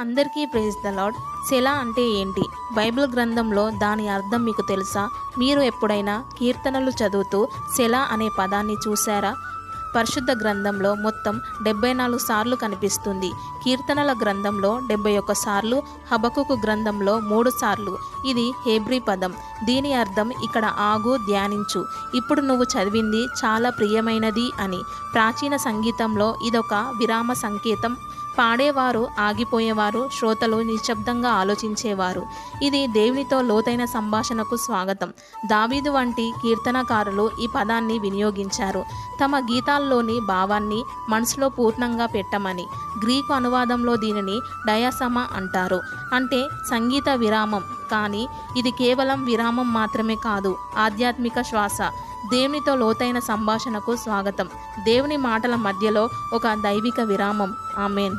అందరికీ praise the lord సెల అంటే ఏంటి? బైబిల్ గ్రంథంలో దాని అర్థం మీకు తెలుసా? మీరు ఎప్పుడైనా కీర్తనలు చదువుతూ సెల అనే పదాన్ని చూసారా పరిశుద్ధ గ్రంథంలో మొత్తం డెబ్బై నాలుగు సార్లు కనిపిస్తుంది. కీర్తనల గ్రంథంలో డెబ్బై ఒక్క సార్లు హబకుకు గ్రంథంలో మూడు సార్లు. ఇది హేబ్రీ పదం. దీని అర్థం ఇక్కడ ఆగు ధ్యానించు. ఇప్పుడు నువ్వు చదివింది చాలా ప్రియమైనది అని. ప్రాచీన సంగీతంలో ఇదొక విరామ సంకేతం. పాడేవారు ఆగిపోయేవారు శ్రోతలు నిశ్శబ్దంగా ఆలోచించేవారు. ఇది దేవునితో లోతైన సంభాషణకు స్వాగతం. దావీదు వంటి కీర్తనకారులు ఈ పదాన్ని వినియోగించారు. తమ గీతాల్లోని భావాన్ని మనసులో పూర్ణంగా పెట్టమని గ్రీకు అనువాదంలో దీనిని డయాసమ అంటారు. అంటే సంగీత విరామం. కానీ ఇది కేవలం విరామం మాత్రమే కాదు ఆధ్యాత్మిక శ్వాస. దేవునితో లోతైన సంభాషణకు స్వాగతం. దేవుని మాటల మధ్యలో ఒక దైవిక విరామం. ఆమెన్.